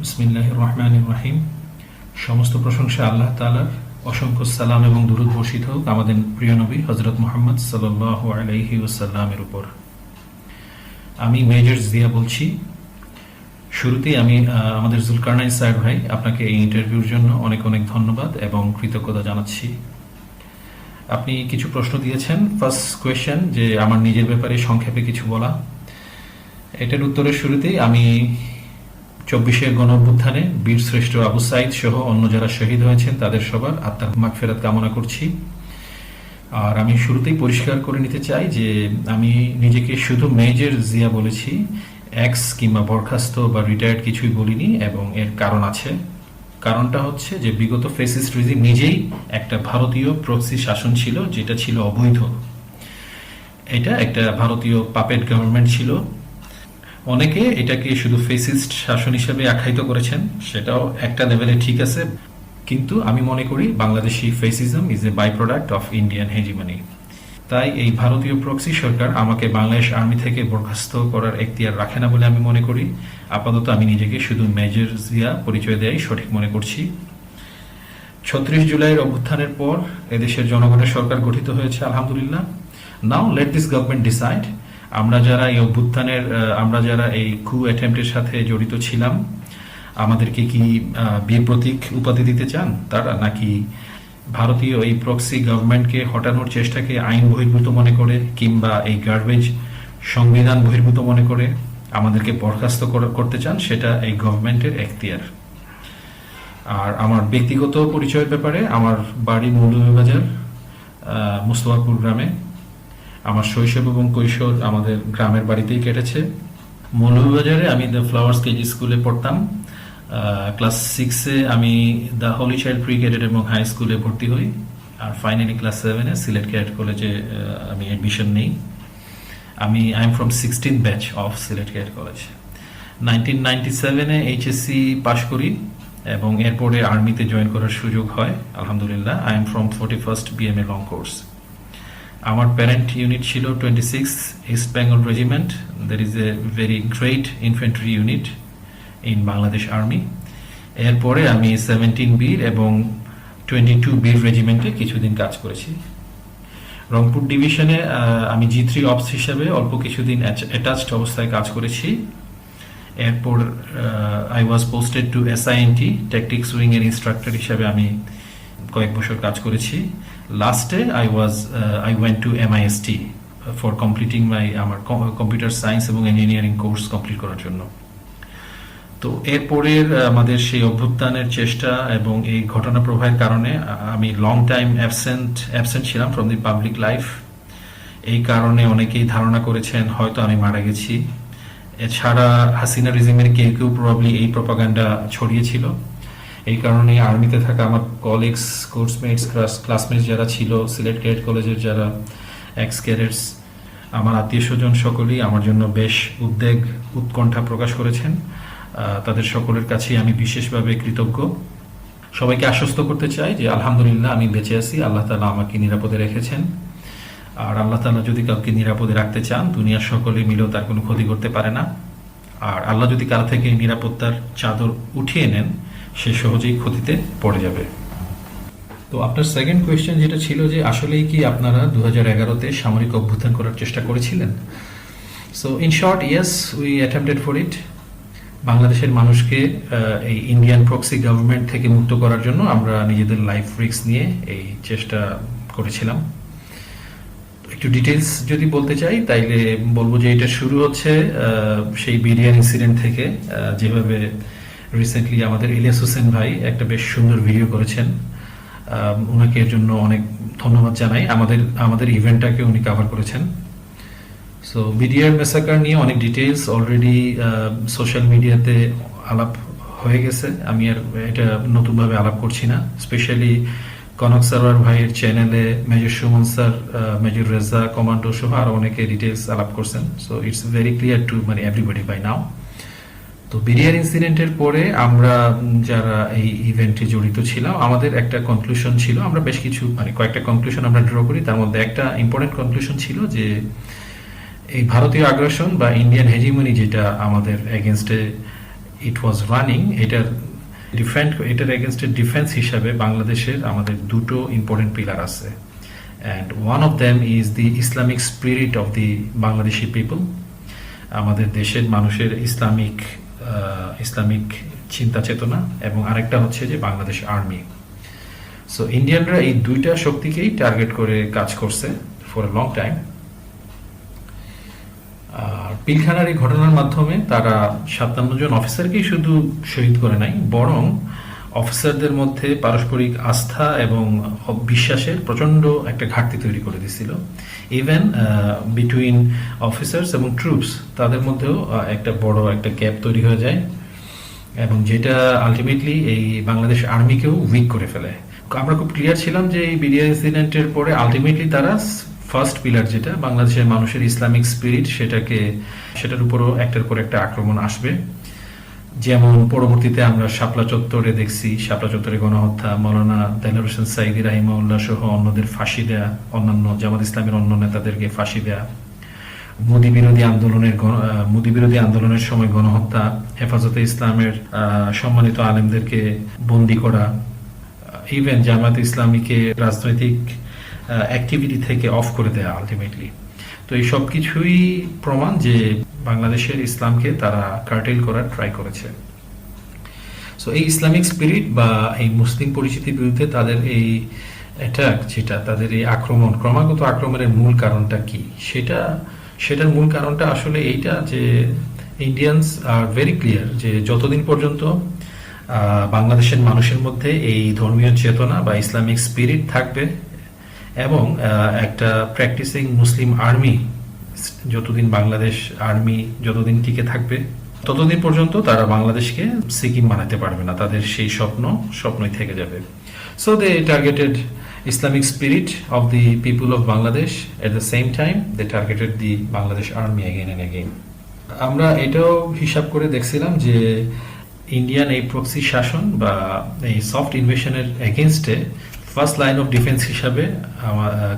বিসমিল্লাহ সমস্ত প্রশংসা আল্লাহ তালার অসংখ্য সালাম এবং দুরুদ বর্ষিত হোক আমাদের প্রিয় নবী হজরত মোহাম্মদ সাল্লাহ আলাইহি ওসাল্লামের উপর। আমি মেজর জিয়া বলছি। শুরুতেই আমি আমাদের জুলকারনাইন স্যার ভাই আপনাকে এই ইন্টারভিউর জন্য অনেক অনেক ধন্যবাদ এবং কৃতজ্ঞতা জানাচ্ছি। আপনি কিছু প্রশ্ন দিয়েছেন। ফার্স্ট কোয়েশ্চেন যে আমার নিজের ব্যাপারে সংক্ষেপে কিছু বলা। এটার উত্তরের শুরুতেই আমি চব্বিশের গণ অভ্যুত্থানে বীর শ্রেষ্ঠ আবু সাইদ সহ অন্য যারা শহীদ হয়েছেন, তাদের সবার আত্মার মাগফেরাত কামনা করছি। আর আমি শুরুতেই পরিষ্কার করে নিতে চাই যে আমি নিজেকে শুধু মেজর জিয়া বলেছি, এক্স কিংবা বরখাস্ত বা রিটায়ার্ড কিছুই বলিনি এবং এর কারণ আছে। কারণটা হচ্ছে যে বিগত ফেসিস্ট রিজিম নিজেই একটা ভারতীয় প্রক্সি শাসন ছিল, যেটা ছিল অবৈধ। এটা একটা ভারতীয় পাপেট গভর্নমেন্ট ছিল। অনেকে এটাকে শুধু ফেসিস্ট শাসন হিসেবে আখ্যায়িত করেছেন, সেটাও একটা লেভেলে ঠিক আছে। কিন্তু আমি মনে করি Bangladeshi fascism is a by product of Indian hegemony তাই এই ভারতীয় প্রক্সি সরকার আমাকে বাংলাদেশ আর্মি থেকে বরখাস্ত করার এখতিয়ার রাখে না বলে আমি মনে করি। আপাতত আমি নিজেকে শুধু মেজর জিয়া পরিচয় দেয় সঠিক মনে করছি। ছত্রিশ জুলাইয়ের অভ্যুত্থানের পর এদেশের জনগণের সরকার গঠিত হয়েছে, আলহামদুলিল্লাহ। Now let this government decide আমরা যারা এই অভ্যুত্থানের আমরা যারা এই কু অ্যাটেম্পটের সাথে জড়িত ছিলাম, আমাদেরকে কি বীর প্রতীক উপাধি দিতে চান তারা? নাকি ভারতীয় এই প্রক্সি গভর্নমেন্টকে হটানোর চেষ্টাকে আইন বহির্ভূত মনে করে, কিংবা এই গার্বেজ সংবিধান বহির্ভূত মনে করে আমাদেরকে বরখাস্ত করা- করতে চান? সেটা এই গভর্নমেন্টের এখতিয়ার। আর আমার ব্যক্তিগত পরিচয়ের ব্যাপারে, আমার বাড়ি মৌলভীবাজার মুস্তফাপুর গ্রামে আমার শৈশব এবং কৈশোর আমাদের গ্রামের বাড়িতেই কেটেছে। মৌলভীবাজারে আমি দ্য ফ্লাওয়ার্স কেজি স্কুলে পড়তাম। ক্লাস সিক্সে আমি the Holy Child pre cadet এবং হাই স্কুলে ভর্তি হই। আর ফাইনালি ক্লাস সেভেনে সিলেট ক্যাডেট কলেজে আমি অ্যাডমিশন নিই। আমি I am from sixteen batch of Sylhet cadet college nineteen ninety সেভেনে এইচএসসি পাশ করি এবং এরপরে আর্মিতে জয়েন করার সুযোগ হয়, আলহামদুলিল্লাহ। I am from forty first BMA long course আমার প্যারেন্ট ইউনিট ছিল twenty six East Bengal regiment there is a very great infantry unit in Bangladesh army এরপরে আমি সেভেন্টিন বীর এবং টোয়েন্টি টু বীর রেজিমেন্টে কিছুদিন কাজ করেছি। রংপুর ডিভিশনে আমি জি থ্রি অপস হিসাবে অল্প কিছুদিন অ্যাটাচড অবস্থায় কাজ করেছি। এরপর I was posted to S SINT tactics wing এর ইনস্ট্রাক্টর হিসাবে আমি কয়েক বছর কাজ করেছি। লাস্টে I was I went to MIST for completing my আমার কম্পিউটার সায়েন্স এবং ইঞ্জিনিয়ারিং কোর্স কমপ্লিট করার জন্য। তো এরপরের আমাদের সেই অভ্যুত্থানের চেষ্টা এবং এই ঘটনা প্রবাহের কারণে আমি লং টাইম অ্যাবসেন্ট অ্যাবসেন্ট ছিলাম ফ্রম দি পাবলিক লাইফ এই কারণে অনেকেই ধারণা করেছেন, হয়তো আমি মারা গেছি। এছাড়া হাসিনা রিজিমের কেউ কেউ প্রবাবলি এই প্রপাগান্ডা ছড়িয়েছিল। এই কারণে আর্মিতে থাকা আমার কলিগস কোর্সমেটস ক্লাসমেটস যারা ছিল সিলেট ক্যাডেট কলেজের যারা এক্স ক্যাডেটস আমার আত্মীয় স্বজন সকলেই আমার জন্য বেশ উদ্বেগ, উৎকণ্ঠা প্রকাশ করেছেন। তাদের সকলের কাছেই আমি বিশেষভাবে কৃতজ্ঞ। সবাইকে আশ্বস্ত করতে চাই যে, আলহামদুলিল্লাহ, আমি বেঁচে আছি। আল্লাহ তালা আমাকে নিরাপদে রেখেছেন। আর আল্লাহ তালা যদি কাউকে নিরাপদে রাখতে চান, দুনিয়ার সকলে মিলেও তার কোনো ক্ষতি করতে পারে না। আর আল্লাহ যদি কারও থেকে নিরাপত্তার চাদর উঠিয়ে নেন সে সহজেই ক্ষতিতে পড়ে যাবে। তো আপনার সেকেন্ড কোয়েশ্চেন যেটা ছিল যে আসলেই কি আপনারা দু হাজার এগারোতে সামরিক অভ্যুত্থান করার চেষ্টা করেছিলেন? So in short yes we attempted for it বাংলাদেশের মানুষকে এই ইন্ডিয়ান প্রক্সি গভর্নমেন্ট থেকে মুক্ত করার জন্য আমরা নিজেদের লাইফ রিস্ক নিয়ে এই চেষ্টা করেছিলাম। একটু ডিটেলস যদি বলতে চাই, তাইলে বলব যে এটা শুরু হচ্ছে সেই বিরিয়ানি ইনসিডেন্ট থেকে যেভাবে রিসেন্টলি আমাদের ইলিয়াস হোসেন ভাই একটা বেশ সুন্দর ভিডিও করেছেন। ওনাকে এর জন্য অনেক ধন্যবাদ জানাই। আমাদের আমাদের ইভেন্টটাকে উনি কভার করেছেন। সো বিডিআর মেসাকার নিয়ে অনেক ডিটেলস অলরেডি সোশ্যাল মিডিয়াতে আলাপ হয়ে গেছে। আমি আর এটা নতুনভাবে আলাপ করছি না। স্পেশালি কনক সারোয়ার ভাইয়ের চ্যানেলে major Suman sir major Reza commando সহ আরও অনেকে ডিটেলস আলাপ করছেন। So it's very clear to মানে এভরিবডি বাই নাও তো বিরিয়ার ইনসিডেন্টের পরে আমরা যারা এই ইভেন্টে জড়িত ছিলাম, আমাদের একটা কনক্লুশন ছিল। আমরা বেশ কিছু মানে কয়েকটা কনক্লুশন আমরা ড্র করি। তার মধ্যে একটা ইম্পর্টেন্ট কনক্লুশন ছিল যে, এই ভারতীয় আগ্রাসন বা ইন্ডিয়ান হেজিমনি যেটা আমাদের এগেনস্টে ইট ওয়াজ রানিং এটার ডিফেন্ড এটার এগেনস্টে ডিফেন্স হিসাবে বাংলাদেশের আমাদের দুটো ইম্পর্টেন্ট পিলার আছে। And one of them is the Islamic spirit of the Bangladeshi people আমাদের দেশের মানুষের ইসলামিক ইসলামিক চিন্তা চেতনা এবং আরেকটা হচ্ছে যে বাংলাদেশ আর্মি। সো ইন্ডিয়ানরা এই দুইটা শক্তিকেই টার্গেট করে কাজ করছে ফর এ লং টাইম পিলখানার এই ঘটনার মাধ্যমে তারা সাতান্ন জন অফিসারকেই শুধু শহীদ করে নাই, বরং অফিসারদের মধ্যে পারস্পরিক আস্থা এবং বিশ্বাসের প্রচণ্ড একটা ঘাটতি তৈরি করে দিছিল। ইভেন বিটুইন অফিসার্স এবং ট্রুপস তাদের মধ্যেও একটা বড় একটা গ্যাপ তৈরি হয়ে যায় এবং যেটা আলটিমেটলি এই বাংলাদেশ আর্মিকেও উইক করে ফেলে। আমরা খুব ক্লিয়ার ছিলাম যে এই বিডিআর ইনসিডেন্টের পরে আলটিমেটলি তারা ফার্স্ট পিলার যেটা, বাংলাদেশের মানুষের ইসলামিক স্পিরিট সেটাকে, সেটার উপরও একটার পর একটা আক্রমণ আসবে। যেমন পরবর্তীতে আমরা শাপলা চত্বরে দেখছি, শাপলা চত্বরে গণহত্যা, মৌলানা দেলার হোসেন সাইদি রাহিমাউল্লাহ সহ অন্যদের ফাঁসি দেয়া, অন্যান্য জামাত ইসলামের অন্য নেতাদেরকে ফাঁসি দেয়া, মোদী বিরোধী আন্দোলনের মোদী বিরোধী আন্দোলনের সময় গণহত্যা, হেফাজতে ইসলামের সম্মানিত আলেমদেরকে বন্দি করা ইভেন জামাত ইসলামীকে রাজনৈতিক অ্যাক্টিভিটি থেকে অফ করে দেয়া আলটিমেটলি তো এই সব কিছুই প্রমাণ যে বাংলাদেশের ইসলামকে তারা কার্টেল করার ট্রাই করেছে। সো এই ইসলামিক স্পিরিট বা এই মুসলিম পরিচিতির বিরুদ্ধে তাদের এই অ্যাটাক যেটা, তাদের এই আক্রমণ, ক্রমাগত আক্রমণের মূল কারণটা কি? সেটা, সেটার মূল কারণটা আসলে এইটা যে ইন্ডিয়ানস আর ভেরি ক্লিয়ার যে যতদিন পর্যন্ত বাংলাদেশের মানুষের মধ্যে এই ধর্মীয় চেতনা বা ইসলামিক স্পিরিট থাকবে এবং একটা প্র্যাকটিসিং মুসলিম আর্মি যতদিন বাংলাদেশ আর্মি যতদিন টিকে থাকবে, ততদিন পর্যন্ত তারা বাংলাদেশকে সিকিম বানাতে পারবে না। তাদের সেই স্বপ্ন, স্বপ্নই থেকে যাবে। So they targeted Islamic spirit of the people of Bangladesh at the same time they targeted the Bangladesh army again and again আমরা এটাও হিসাব করে দেখছিলাম যে ইন্ডিয়ান এই প্রক্সি শাসন বা এই সফট ইনভেশনের এগেনস্টে ফার্স্ট লাইন অফ ডিফেন্স হিসাবে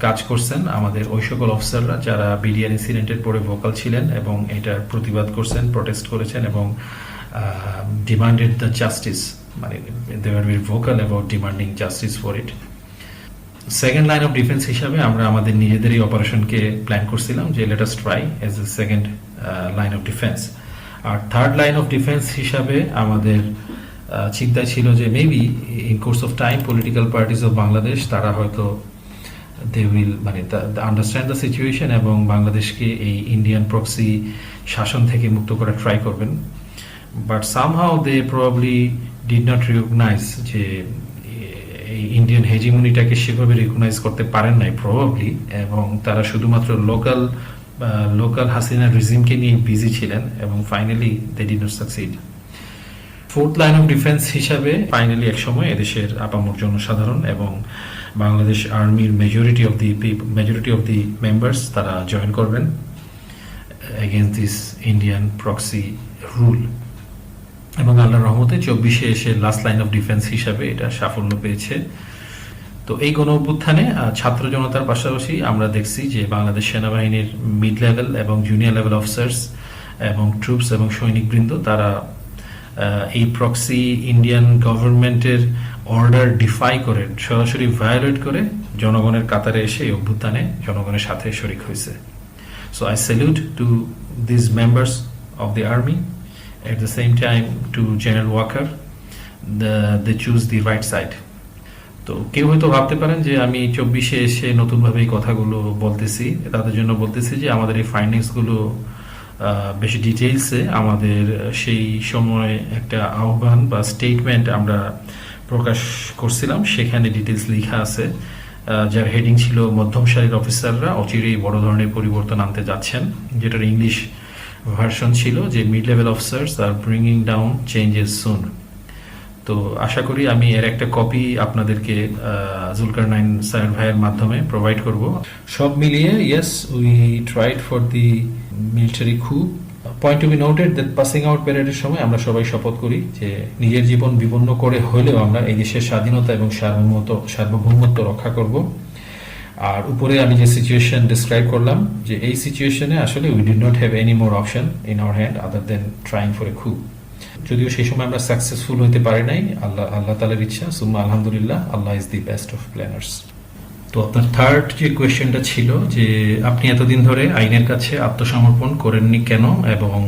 কাজ করছেন আমাদের ওই সকল অফিসাররা যারা বিডিআর ইনসিডেন্টের পরে ভোকাল ছিলেন এবং এটার প্রতিবাদ করছেন প্রটেস্ট করেছেন এবং ডিমান্ডেড দ্য জাস্টিস মানে vocal about demanding justice for it second line of defence হিসাবে আমরা আমাদের নিজেদের এই অপারেশনকে প্ল্যান করছিলাম যে let's try as a second line of defence R third line of defence হিসাবে আমাদের চিন্তায় ছিল যে maybe in course of time political parties of Bangladesh তারা হয়তো দে উইল মানে আন্ডারস্ট্যান্ড দ্য সিচুয়েশন এবং বাংলাদেশকে এই ইন্ডিয়ান প্রক্সি শাসন থেকে মুক্ত করার ট্রাই করবেন। But somehow they probably did not recognise যে এই ইন্ডিয়ান হেজিমনিটাকে সেভাবে রিকগনাইজ করতে পারেন নাই প্রবাবলি এবং তারা শুধুমাত্র লোকাল লোকাল হাসিনা রিজিমকে নিয়ে বিজি ছিলেন এবং finally they did not succeed fourth line of defence হিসাবে ফাইনালি এক সময় এদেশের আপামর জনসাধারণ এবং বাংলাদেশ আর্মির majority of the majority of the members তারা জয়েন করবেন against this Indian proxy rule এবং আল্লাহর রহমতে চব্বিশে এসে লাস্ট লাইন অফ ডিফেন্স হিসাবে এটা সাফল্য পেয়েছে। তো এই গণ অভ্যুত্থানে ছাত্র জনতার পাশাপাশি আমরা দেখছি যে বাংলাদেশ সেনাবাহিনীর মিড লেভেল এবং জুনিয়র লেভেল অফিসার্স এবং ট্রুপস এবং সৈনিকবৃন্দ তারা এই প্রক্সি ইন্ডিয়ান গভর্নমেন্টের অর্ডার ডিফাই করে সরাসরি ভায়োলেট করে জনগণের কাতারে এসে এই অভ্যুত্থানে জনগণের সাথে শরিক হয়েছে so I salute to this members of the army at the same time to General Walker, the, they choose right side. তো কেউ হয়তো ভাবতে পারেন যে আমি চব্বিশে এসে নতুনভাবে এই কথাগুলো বলতেছি তাদের জন্য বলতেছি যে আমাদের এই ফাইন্ডিংসগুলো বেশি ডিটেইলসে আমাদের সেই সময় একটা আহ্বান বা স্টেটমেন্ট আমরা প্রকাশ করছিলাম। সেখানে ডিটেলস লেখা আছে। যার হেডিং ছিল, মধ্যম সারির অফিসাররা অচিরেই বড় ধরনের পরিবর্তন আনতে যাচ্ছেন। যেটার ইংলিশ ভার্সন ছিল যে mid level officers are bringing down changes soon তো আশা করি আমি এর একটা কপি আপনাদেরকে জুলকার নাইন স্যার ভাইয়ের মাধ্যমে প্রোভাইড করব। সব মিলিয়ে yes we tried for the military coup point to be noted that passing out প্যারেডের সময় আমরা সবাই শপথ করি যে নিজের জীবন বিপন্ন করে হলেও আমরা এই দেশের স্বাধীনতা এবং সার্বভৌমত্ব সার্বভৌমত্ব রক্ষা করব। আর উপরে আমি যে সিচুয়েশন ডিসক্রাইব করলাম, যে এই সিচুয়েশনে আসলে we did not have any more option in our hand other than trying for a coup যদিও সেই সময় আমরা সাকসেসফুল হতে পারি নাই, আল্লাহ আল্লাহ তালের ইচ্ছা, সুম্মা আলহামদুলিল্লাহ, Allah is the best of planners তো আপনার থার্ড যে কোয়েশ্চেনটা ছিল যে আপনি এতদিন ধরে আইনের কাছে আত্মসমর্পণ করেননি কেন? এবং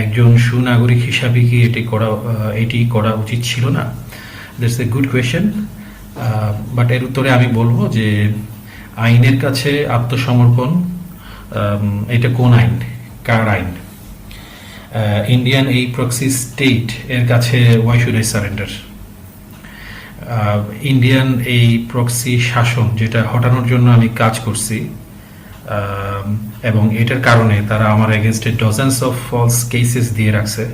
একজন সুনাগরিক হিসাবে কি এটি করা এটি করা উচিত ছিল না? That's a good question but এর উত্তরে আমি বলব যে আইনের কাছে আত্মসমর্পণ এটা কোন আইন? কার আইন? ইন্ডিয়ান এই প্রক্সি স্টেট এর কাছে why should I surrender Indian এই প্রক্সি শাসন যেটা হটানোর জন্য আমি কাজ করছি এবং এটার কারণে তারা আমার এগেনস্টে ডজেন্স অফ ফলস কেসেস দিয়ে রাখছে।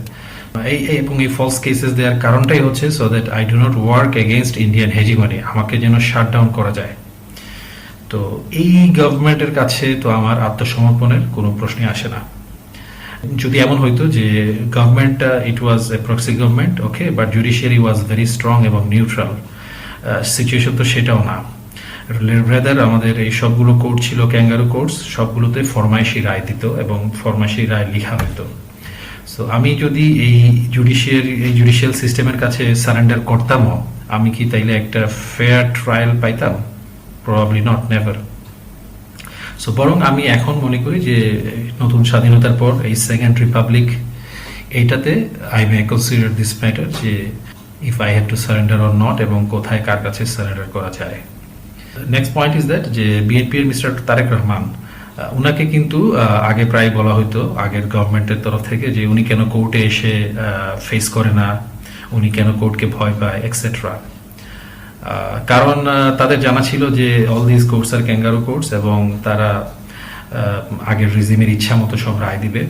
এই- এবং এই ফলস কেসেস দেওয়ার কারণটাই হচ্ছে so that I do not work against Indian hegemony আমাকে যেন শাট ডাউন করা যায়। তো এই গভর্নমেন্টের কাছে তো আমার আত্মসমর্পণের কোনো প্রশ্নই আসে না। যদি এমন হইতো যে গভর্নমেন্টটা it was a proxy government okay but judiciary was very strong এবং নিউট্রাল সিচুয়েশন তো সেটাও না। রেদার আমাদের এই সবগুলো কোর্ট ছিল ক্যাঙ্গারু কোর্টস সবগুলোতে ফরমাইশি রায় দিত এবং ফরমাইশি রায় লিখা হইতো। সো আমি যদি এই জুডিশিয়ারি এই জুডিশিয়াল সিস্টেমের কাছে সারেন্ডার করতামও, আমি কি তাইলে একটা ফেয়ার ট্রায়াল পাইতাম? প্রবাবলি নট নেভার সো বরং আমি এখন মনে করি যে, নতুন স্বাধীনতার পর এই সেকেন্ড রিপাবলিক এইটাতে I may consider this matter যে if I have to surrender or not এবং কোথায় কার কাছে সারেন্ডার করা যায়। নেক্সট পয়েন্ট ইজ দ্যাট যে বিএনপি এর মিস্টার তারেক রহমান উনাকে কিন্তু আগে প্রায় বলা হতো আগের গভর্নমেন্টের তরফ থেকে যে, উনি কেন কোর্টে এসে ফেস করে না, উনি কেন কোর্টকে ভয় পায় এক্সেট্রা কারণ তাদের জানা ছিল যে all this courts are kangaroo courts এবং তারা আগের রিজিমের ইচ্ছা মতো সব রায় দিবে।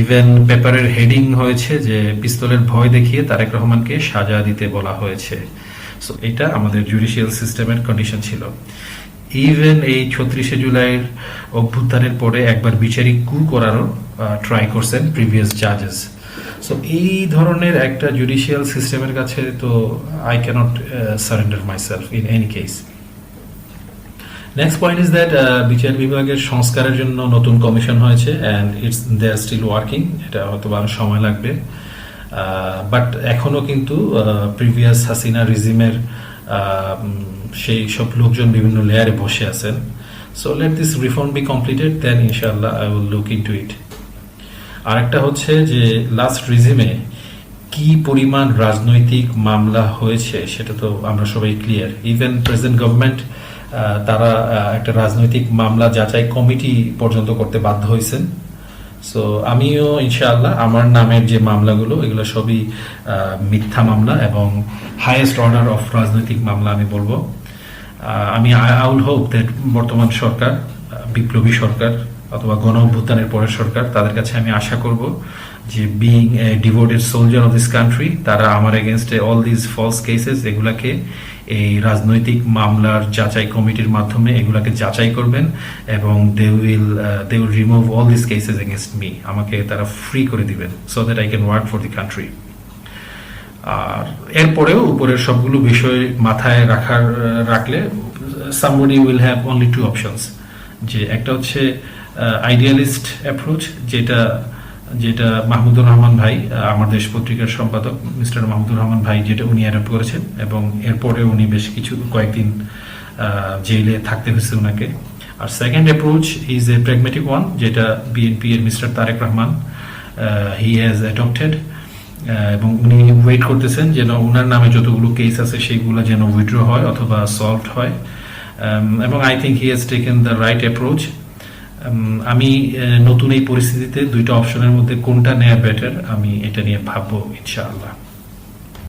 ইভেন পেপারের হেডিং হয়েছে যে পিস্তলের ভয় দেখিয়ে তারেক রহমানকে সাজা দিতে বলা হয়েছে। সো এটা আমাদের জুডিশিয়াল সিস্টেমের কন্ডিশন ছিল। ইভেন এই ছত্রিশে জুলাইয়ের অভ্যুত্থানের পরে একবার বিচারিক কু করারও ট্রাই করছেন প্রিভিয়াস জাজেস সো এই ধরনের একটা জুডিশিয়াল সিস্টেমের কাছে তো I can't surrender myself in any case next point is that বিচার বিভাগের সংস্কারের জন্য নতুন কমিশন হয়েছে and it's they are still working এটা হয়তো আরও সময় লাগবে। বাট এখনও কিন্তু প্রিভিয়াস হাসিনা রিজিমের সেই সব লোকজন বিভিন্ন লেয়ারে বসে আছেন। So let this reform be completed then ইনশাআল্লাহ I will look into it আরেকটা হচ্ছে যে লাস্ট রিজিমে কি পরিমাণ রাজনৈতিক মামলা হয়েছে সেটা তো আমরা সবাই ক্লিয়ার ইভেন প্রেজেন্ট গভর্নমেন্ট তারা একটা রাজনৈতিক মামলা যাচাই কমিটি পর্যন্ত করতে বাধ্য হয়েছেন। সো আমিও ইনশাআল্লাহ আমার নামের যে মামলাগুলো, এগুলো সবই মিথ্যা মামলা এবং হাইয়েস্ট অর্ডার অফ রাজনৈতিক মামলা আমি বলব। আমি আই উইল হোপ দ্যাট বর্তমান সরকার বিপ্লবী সরকার অথবা গণ অভ্যুত্থানের পরের সরকার, তাদের কাছে আমি আশা করব যে being a devoted soldier of this country তারা আমার এগেনস্টে অল দিস ফলস কেসেস এগুলাকে এই রাজনৈতিক মামলার যাচাই কমিটির মাধ্যমে এগুলাকে যাচাই করবেন এবং they will they will remove all this cases against me আমাকে তারা ফ্রি করে দিবেন so that I can work for the country আর এরপরেও উপরের সবগুলো বিষয় মাথায় রাখার, রাখলে somebody will have only two options যে একটা হচ্ছে আইডিয়ালিস্ট অ্যাপ্রোচ যেটা যেটা মাহমুদুর রহমান ভাই আমার দেশ পত্রিকার সম্পাদক, মিস্টার মাহমুদুর রহমান ভাই, যেটা উনি অ্যাডাপ্ট করেছেন, এবং এরপরে উনি বেশ কিছু, কয়েকদিন জেলে থাকতে হয়েছে ওনাকে আর second approach is a pragmatic one যেটা বিএনপি এর mister Tarique Rahman he has adopted এবং উনি ওয়েট করতেছেন যেন ওনার নামে যতগুলো কেস আছে সেইগুলো যেন উইথড্র হয় অথবা সলভড হয়। এবং I think he has taken the right approach আমি নতুন এই পরিস্থিতিতে দুইটা অপশনের মধ্যে কোনটা নেওয়া বেটার আমি এটা নিয়ে ভাববো, ইনশাআল্লাহ।